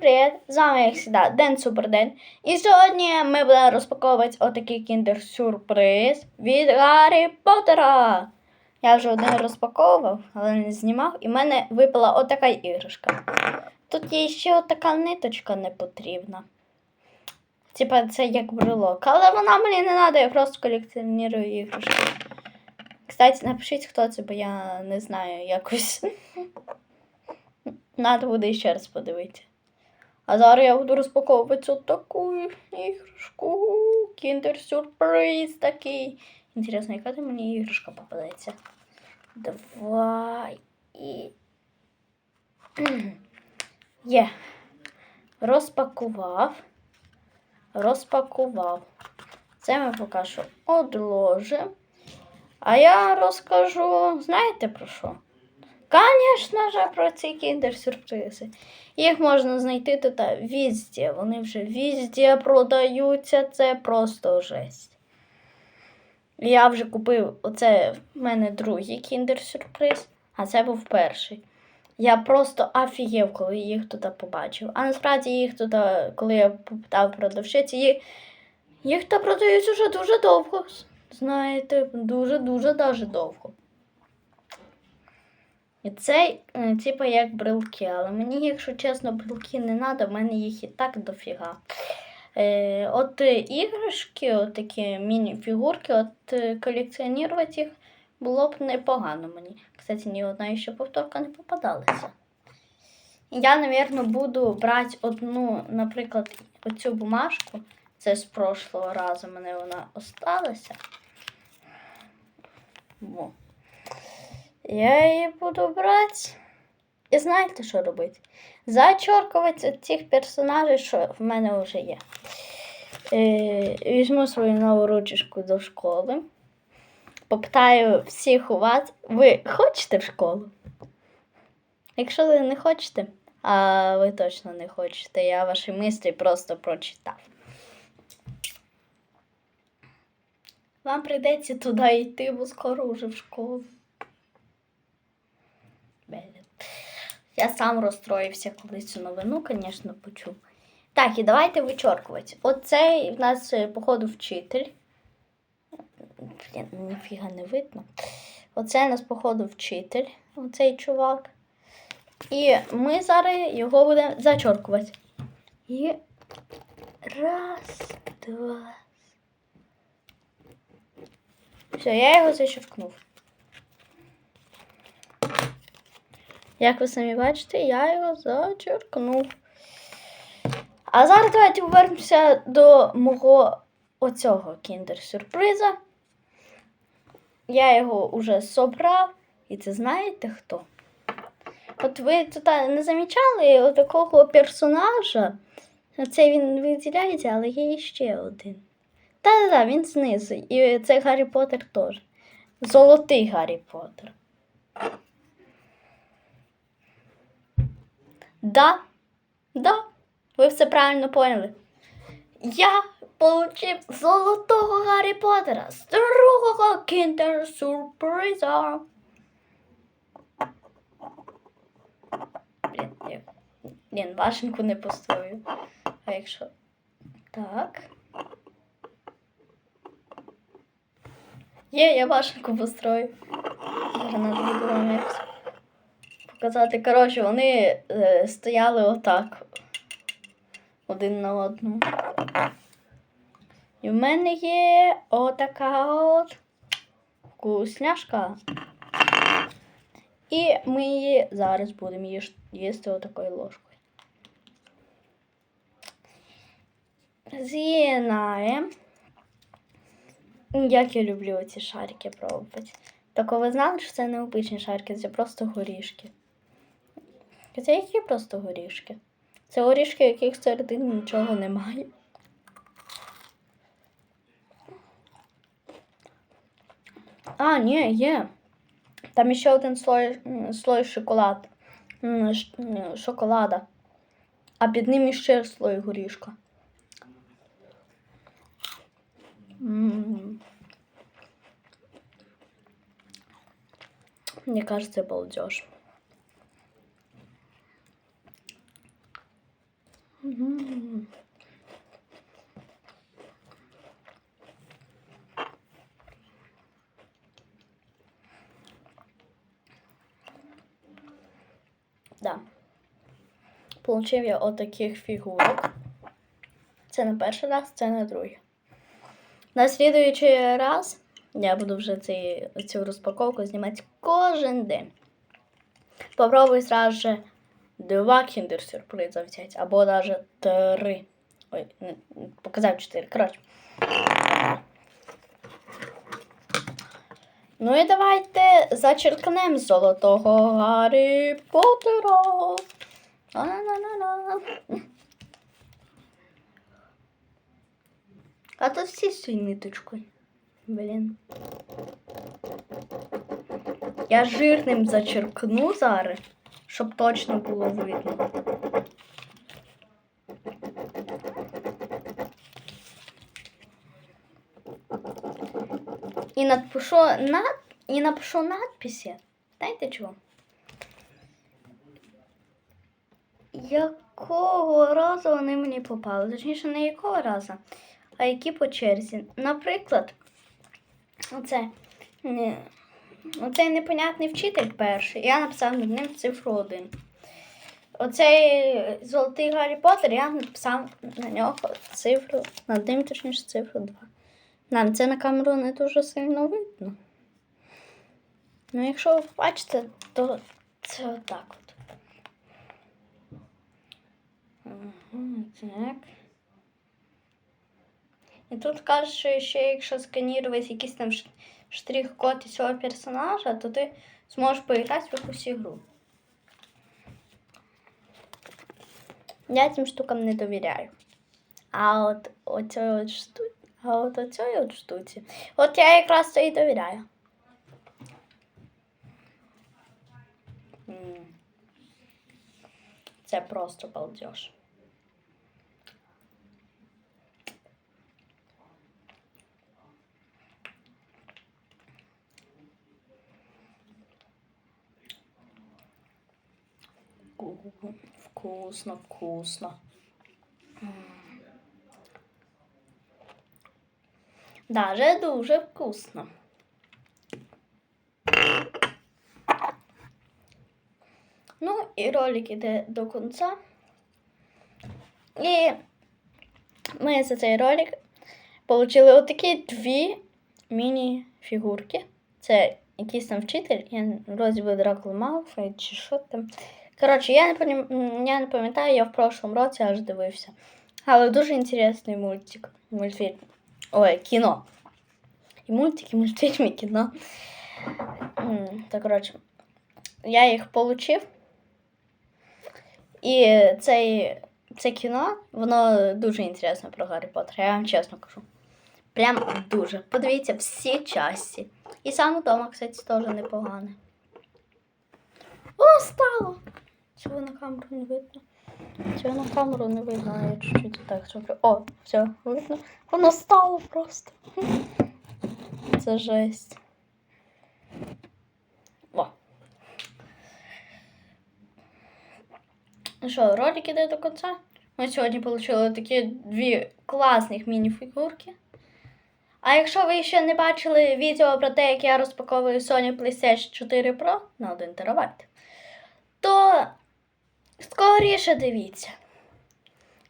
привіт! З вами, як завжди, Ден Суперден. І сьогодні ми будемо розпаковувати отакий кіндер-сюрприз від Гаррі Поттера. Я вже один розпаковував, але не знімав, і в мене випала отака іграшка. Тут є ще отака ниточка не потрібна. Типа це як брелок. Але вона мені не треба, я просто колекціоную іграшки. Кстати, напишіть, хто це, бо я не знаю якось. Надо буде ще раз подивитися. А зараз я буду розпаковувати от таку іграшку. Кіндер-сюрприз такий. Інтересно, яка там мені іграшка попадеться? Давай. І. Є. Розпакував. Розпакував. Це ми поки що одложимо. А я розкажу, знаєте про що? Звісно ж, про ці кіндер-сюрпризи. Їх можна знайти тут везде. Вони вже везде продаються. Це просто жесть. Я вже купив оце в мене другий кіндер-сюрприз, а це був перший. Я просто офігів, коли їх тут побачив. А насправді їх тут, коли я попитав продавщиці, їх, їх тут продають уже дуже довго. Знаєте, дуже-дуже даже довго. І це, е, типу, як брелки, але мені, якщо чесно, брелки не треба, в мене їх і так дофіга. Е, от іграшки, от такі міні-фігурки, от е, колекціонувати їх було б непогано мені. Кстати, ні одна ще повторка не попадалася. Я, мабуть, буду брати одну, наприклад, оцю бумажку. Це з прошлого разу мене вона осталася. Во. Я її буду брати. І знаєте, що робити? Зачоркувати цих персонажів, що в мене вже є. Е, візьму свою нову ручечку до школи. Попитаю всіх у вас, ви хочете в школу? Якщо ви не хочете, а ви точно не хочете, я ваші мислі просто прочитав. Вам прийдеться туди йти, бо скоро вже в школу. Блін. Я сам розстроївся, коли цю новину, звісно, почув. Так, і давайте вичоркувати. Оцей в нас, е, походу, вчитель. Ніфіга не видно. Оце у нас, походу, вчитель, оцей чувак. І ми зараз його будемо зачоркувати. І раз, два. Все, я його зачеркнув. Як ви самі бачите, я його зачеркнув. А зараз давайте повернемося до мого оцього кіндер-сюрприза. Я його вже собрав, і це знаєте хто? От ви тут не замічали такого персонажа. Це він виділяється, але є ще один. Та-та-та, він знизу. І це Гаррі Поттер теж. Золотий Гаррі Поттер. Да, да, ви все правильно поняли. Я получив золотого Гаррі Поттера з другого кіндер сюрприза. Блін, я... Башенку не построю. А якщо. Так. Є, я башенку построю. Зараз надо буде вам якось показати. Коротше, вони е, стояли отак. Один на одному. І в мене є отака от вкусняшка. І ми її зараз будемо їсти отакою ложкою. З'єднаємо. Як я люблю ці шарики пробувати. Так ви знали, що це не обичні шарики, це просто горішки. Це які просто горішки? Це горішки, яких всередині нічого немає. А, ні, є. Там ще один слой, слой шоколад. М, м, Шоколада. А під ним ще слой горішка. М. Мне кажется, балдеж. Да. Получив я отаких фігурок. Це не перший раз, це не другий. На слідуючий раз я буду вже ці, цю розпаковку знімати кожен день. Попробуй сразу же два кіндер сюрприза взяти, або даже три. Ой, показав чотири. Коротше. Ну і давайте зачеркнемо золотого Гаррі Поттера. А тут всі з цією ниточкою. Блін. Я жирним зачеркну зараз, щоб точно було видно. І напишу, над... і напишу надписи. Знаєте чого? Якого разу вони мені попали? Точніше, не якого разу, а які по черзі. Наприклад, оце, не, оцей непонятний вчитель перший, я написав над ним цифру 1. Оцей золотий Гаррі Поттер, я написав на нього цифру, над ним точніше цифру 2. Нам це на камеру не дуже сильно видно. Ну, якщо ви бачите, то це отак от. Так. І тут кажуть, що ще якщо сканірувати якийсь там штрих-код із цього персонажа, то ти зможеш поіграти в якусь ігру. Я цим штукам не довіряю. А от оцій от шту... а от оцій от штуці. От я якраз це і довіряю. Це просто балдеж. Ку- Вкусно, вкусно. Даже дуже вкусно. Ну і ролик іде до кінця. І ми за цей ролик отримали отакі дві міні-фігурки. Це якийсь там вчитель, я вроді би Дракул Малфой чи що там. Коротше, я не, я не пам'ятаю, я в прошлому році аж дивився. Але дуже інтересний мультик. Мультфільм. Ой, кіно. І мультик, і мультфільм, і кіно. Та коротше, я їх получив. І цей, це кіно, воно дуже інтересно про Гаррі Поттера, я вам чесно кажу. Прям дуже. Подивіться всі часті. І сам вдома, кстати, теж непоганий. О, стало! Цього на камеру не видно. Цього на камеру не видно, я чуть-чуть так зроблю. О, все, видно. Воно стало просто. Це жесть. О. Ну що, ролик іде до кінця. Ми сьогодні отримали такі дві класних міні-фігурки. А якщо ви ще не бачили відео про те, як я розпаковую Sony PlayStation 4 Pro на 1 ТБ, то скоріше дивіться.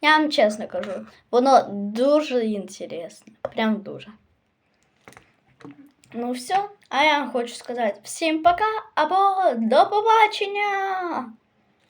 Я вам чесно кажу, воно дуже інтересне. Прям дуже. Ну все, а я вам хочу сказати всім пока або до побачення!